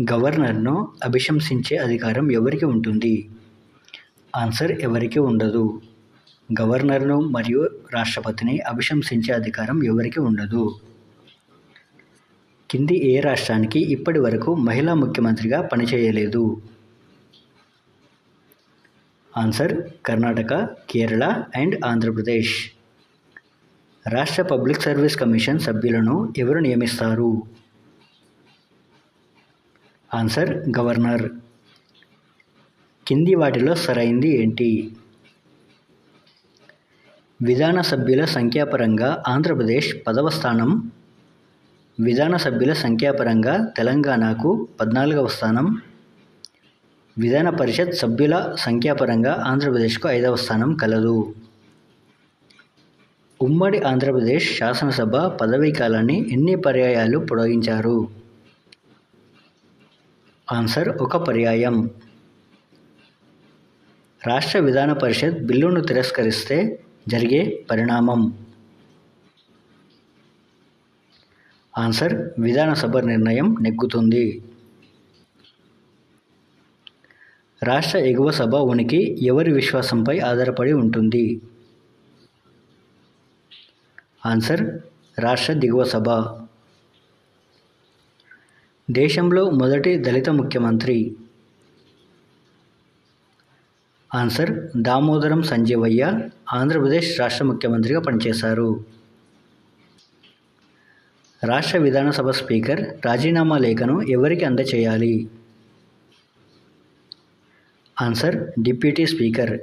గవర్నర్ను అభిశంసించే అధికారం ఎవరికి ఉంటుంది? ఆన్సర్ ఎవరికీ ఉండదు? గవర్నర్ను మరియు రాష్ట్రపతిని అభిశంసించే అధికారం ఎవరికి ఉండదు? కింది ఏ రాష్ట్రానికి ఇప్పటి వరకు మహిళా ముఖ్యమంత్రిగా పనిచేయలేదు? Answer Karnataka Kerala and Andhra Pradesh. రాష్ట్ర పబ్లిక్ సర్వీస్ కమిషన్ సభ్యులను ఎవరు నియమిస్తారు? Answer governor. కింది వాటిలో సరైంది ఏంటి? విధాన సభ్యుల సంఖ్యాపరంగా ఆంధ్రప్రదేశ్ పదవ స్థానం విధాన సభ్యుల సంఖ్యాపరంగా తెలంగాణకు పద్నాలుగవ స్థానం విధాన పరిషత్ సభ్యుల సంఖ్యాపరంగా ఆంధ్రప్రదేశ్కు ఐదవ స్థానం కలదు. ఉమ్మడి ఆంధ్రప్రదేశ్ శాసనసభ పదవీ కాలాన్ని ఎన్ని పర్యాయాలు పొడిగించారు ఆన్సర్ ఒక పర్యాయం. రాష్ట్ర విధాన పరిషత్ బిల్లును తిరస్కరిస్తే జరిగే పరిణామం. ఆన్సర్ విధానసభ నిర్ణయం నెగ్గుతుంది. రాష్ట్ర ఎగువ సభ ఉనికి ఎవరి విశ్వాసంపై ఆధారపడి ఉంటుంది? ఆన్సర్ రాష్ట్ర దిగువ సభ. దేశంలో మొదటి దళిత ముఖ్యమంత్రి. ఆన్సర్ దామోదరం సంజీవయ్య ఆంధ్రప్రదేశ్ రాష్ట్ర ముఖ్యమంత్రిగా పనిచేశారు. రాష్ట్ర విధానసభ స్పీకర్ రాజీనామా లేఖను ఎవరికి అందచేయాలి? Answer deputy speaker